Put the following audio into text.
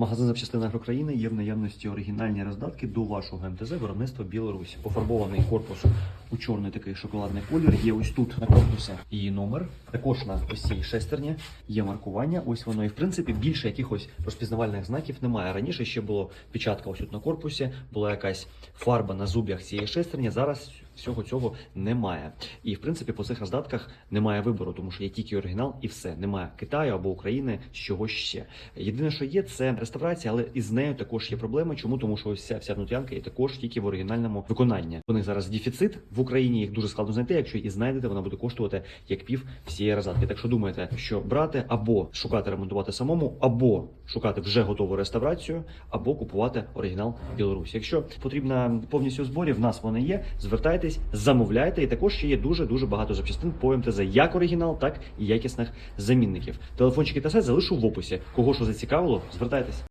Магазин запчастин України є в наявності оригінальні роздатки до вашого МТЗ виробництва Білорусь. Пофарбований корпус у чорний такий шоколадний колір. Є ось тут на корпусі її номер. Також на ось цій шестерні є маркування. Ось воно. І в принципі більше якихось розпізнавальних знаків немає. Раніше ще було печатка ось тут на корпусі, була якась фарба на зуб'ях цієї шестерні. Зараз всього цього немає. І в принципі по цих роздатках немає вибору, тому що є тільки оригінал і все. Немає Китаю або України з чогось ще. Єдине, що є, це реставрація, але із нею також є проблеми. Чому? Тому що ось ця вся внутрянка є також тільки в оригінальному виконанні. У них зараз дефіцит в Україні. Їх дуже складно знайти. Якщо і знайдете, вона буде коштувати як пів всієї роздатки. Так що думаєте, що брати або шукати ремонтувати самому, або шукати вже готову реставрацію, або купувати оригінал Білорусь. Якщо потрібна повністю зборів, в нас вони є. Звертайтесь, замовляйте. І також ще є дуже дуже багато запчастин по МТЗ, як оригінал, так і якісних замінників. Телефончики та сайт залишу в описі. Кого що зацікавило, звертайтесь.